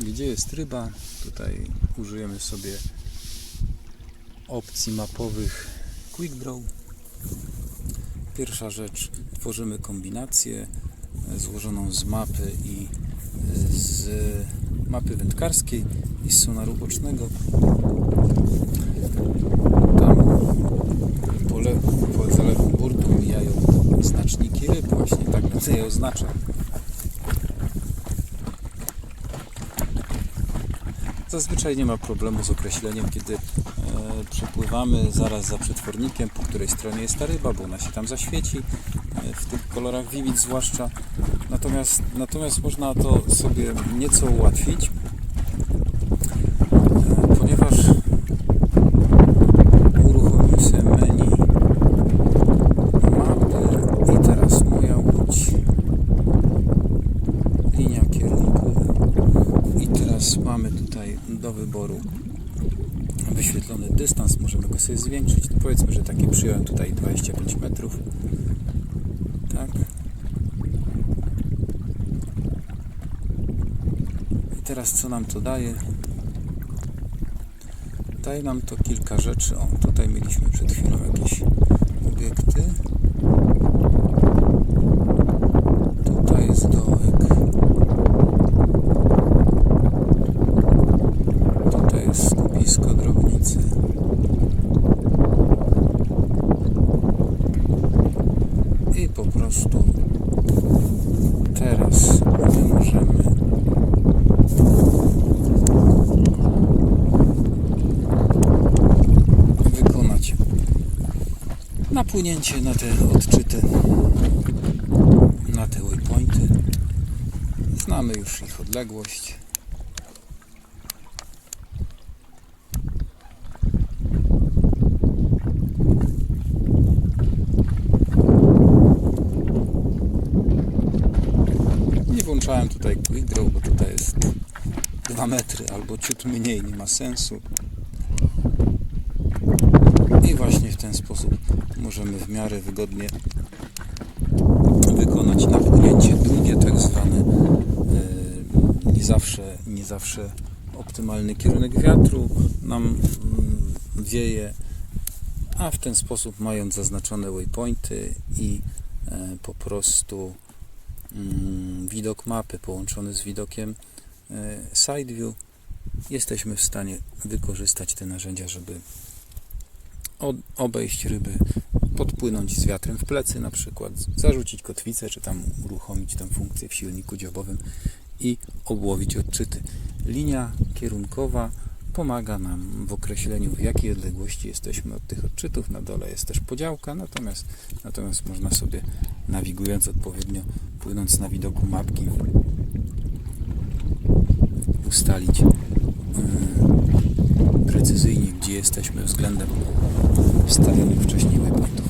Gdzie jest ryba? Tutaj użyjemy sobie opcji mapowych Quick Draw. Pierwsza rzecz, tworzymy kombinację e, złożoną z mapy i e, z mapy wędkarskiej i z sonaru bocznego. Tam po, le- po zalewu burtu mijają znaczniki ryb, właśnie tak będę je oznaczał. Zazwyczaj nie ma problemu z określeniem, kiedy e, przepływamy zaraz za przetwornikiem, po której stronie jest ta ryba, bo ona się tam zaświeci, e, w tych kolorach Vivid zwłaszcza. Natomiast, natomiast można to sobie nieco ułatwić, e, ponieważ uruchomił się menu mapy i teraz moja łódź, linia kierunku i teraz mamy tutaj do wyboru wyświetlony dystans, możemy go sobie zwiększyć. Powiedzmy, że taki przyjąłem tutaj 25 metrów. Tak. I teraz co nam to daje? Daje nam to kilka rzeczy. O, tutaj mieliśmy przed chwilą jakieś obiekty. Tutaj jest dołek. Tutaj jest skupisko drobnicy. I po prostu teraz my możemy wykonać napłynięcie na te odczyty, na te waypointy. Znamy już ich odległość. Nie włączałem tutaj quick draw, bo tutaj jest 2 metry albo ciut mniej, nie ma sensu. I właśnie w ten sposób możemy w miarę wygodnie wykonać napłynięcie drugie, tak zwane e, nie zawsze, nie zawsze optymalny kierunek wiatru nam mm, wieje, a w ten sposób mając zaznaczone waypointy i e, po prostu mm, widok mapy połączony z widokiem side view jesteśmy w stanie wykorzystać te narzędzia, żeby obejść ryby, podpłynąć z wiatrem w plecy na przykład, zarzucić kotwicę, czy tam uruchomić tę funkcję w silniku dziobowym i obłowić odczyty. Linia kierunkowa pomaga nam w określeniu w jakiej odległości jesteśmy od tych odczytów. Na dole jest też podziałka, natomiast, natomiast można sobie nawigując odpowiednio, płynąc na widoku mapki ustalić yy, precyzyjnie, gdzie jesteśmy względem wstawionych wcześniej waypointów.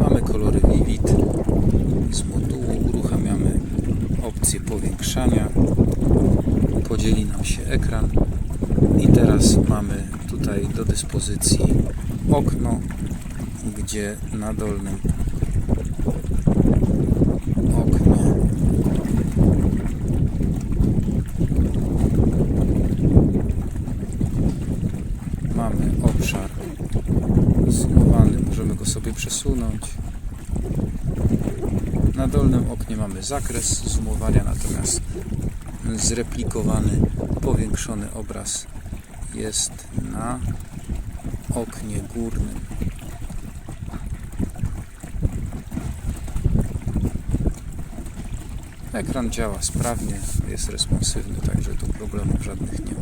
Mamy kolory Vivid. Z modułu uruchamiamy opcję powiększania. Podzieli nam się ekran. I teraz mamy tutaj do dyspozycji okno, gdzie na dolnym oknie mamy obszar zoomowany, możemy go sobie przesunąć. Na dolnym oknie mamy zakres zoomowania, natomiast zreplikowany, powiększony obraz jest na oknie górnym. Ekran działa sprawnie, jest responsywny, także tu problemów żadnych nie ma.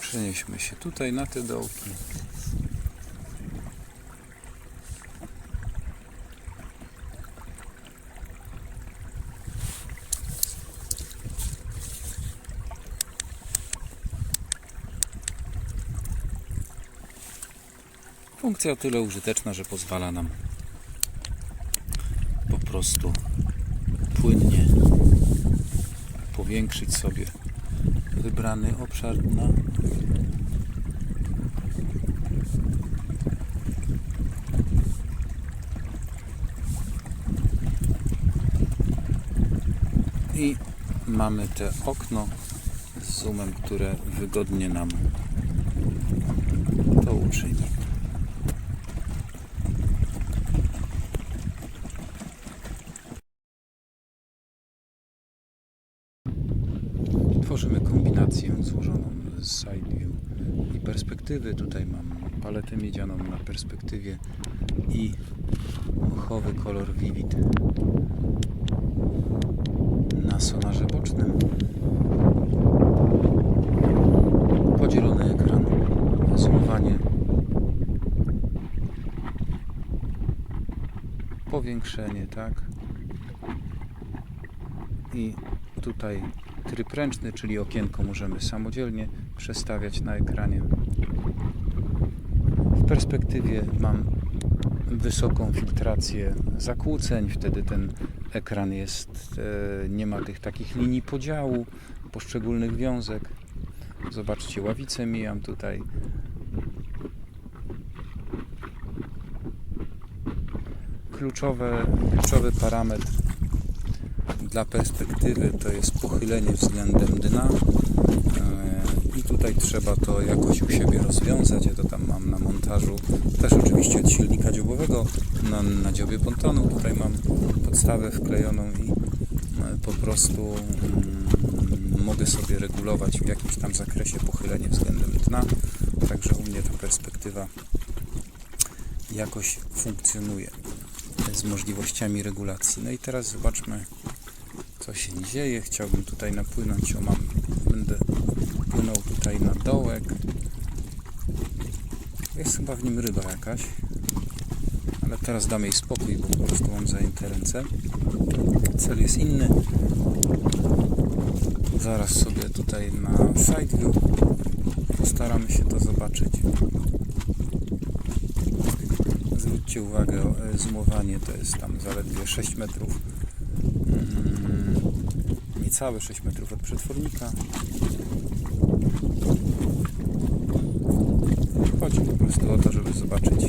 Przenieśmy się tutaj na te dołki. Funkcja o tyle użyteczna, że pozwala nam po prostu płynnie powiększyć sobie wybrany obszar dna. I mamy te okno z zoomem, które wygodnie nam to uczyni. Tworzymy kombinację złożoną z side view i perspektywy. Tutaj mam paletę miedzianą na perspektywie i mochowy kolor Vivid na sonarze bocznym. Podzielony ekran, zoomowanie, powiększenie, tak? I tutaj tryb ręczny, czyli okienko możemy samodzielnie przestawiać na ekranie. Perspektywie mam wysoką filtrację zakłóceń, wtedy ten ekran jest, e, nie ma tych takich linii podziału, poszczególnych wiązek. Zobaczcie, ławicę mijam tutaj. Kluczowe, kluczowy parametr dla perspektywy to jest pochylenie względem dna E, tutaj trzeba to jakoś u siebie rozwiązać. Ja to tam mam na montażu też oczywiście od silnika dziobowego na, na dziobie pontonu. Tutaj mam podstawę wklejoną i e, po prostu mm, mogę sobie regulować w jakimś tam zakresie pochylenie względem dna. Także u mnie ta perspektywa jakoś funkcjonuje z możliwościami regulacji. No i teraz zobaczmy co się dzieje. Chciałbym tutaj napłynąć, o mam, będę płynął tutaj na dołek. Jest chyba w nim ryba jakaś, ale teraz dam jej spokój, bo po prostu mam zajęte ręce. Cel jest inny. Zaraz sobie tutaj na side view postaramy się to zobaczyć. Zwróćcie uwagę, e, zoomowanie to jest tam zaledwie 6 metrów niecałe 6 metrów od przetwornika. Chodzi po prostu o to, żeby zobaczyć,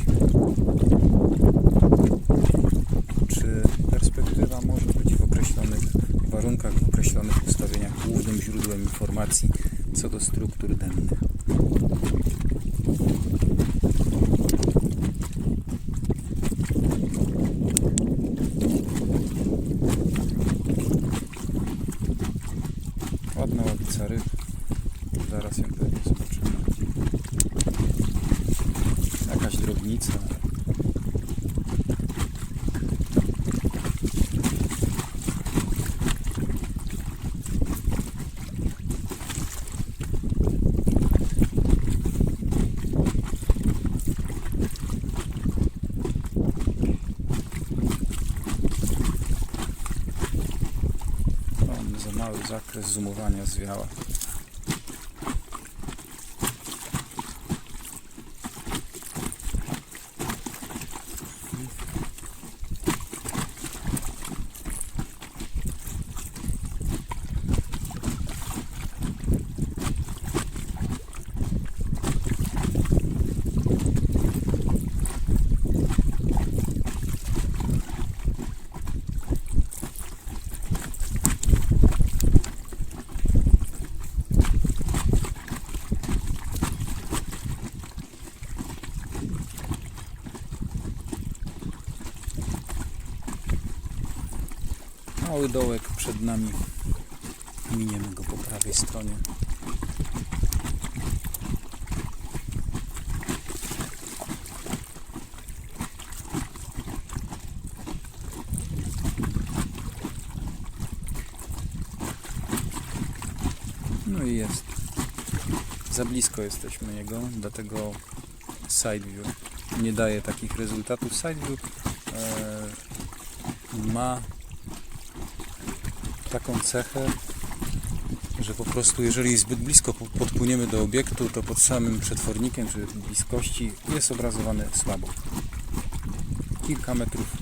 czy perspektywa może być w określonych warunkach, w określonych ustawieniach głównym źródłem informacji co do struktur dennych. Ładna ławica ryb. Zaraz ją pewnie zobaczymy. Jakaś drobnica. Za mały zakres zoomowania zwiała. Mały dołek przed nami. Miniemy go po prawej stronie. No i jest. Za blisko jesteśmy jego, dlatego side view nie daje takich rezultatów. Side view e, ma taką cechę, że po prostu jeżeli zbyt blisko po- podpłyniemy do obiektu, to pod samym przetwornikiem czy bliskości jest obrazowany słabo. Kilka metrów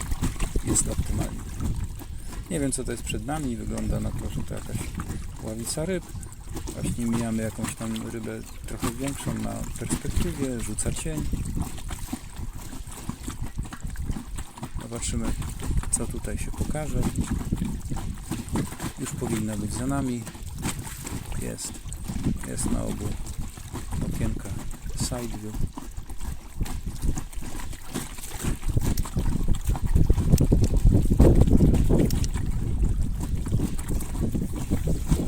jest optymalnie. Nie wiem co to jest przed nami, wygląda na to, że to jakaś ławica ryb. Właśnie mijamy jakąś tam rybę trochę większą na perspektywie, rzuca cień. Zobaczymy co tutaj się pokaże. Już powinna być za nami. Jest. Jest na obu okienkach side view.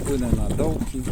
Płynę na dołki.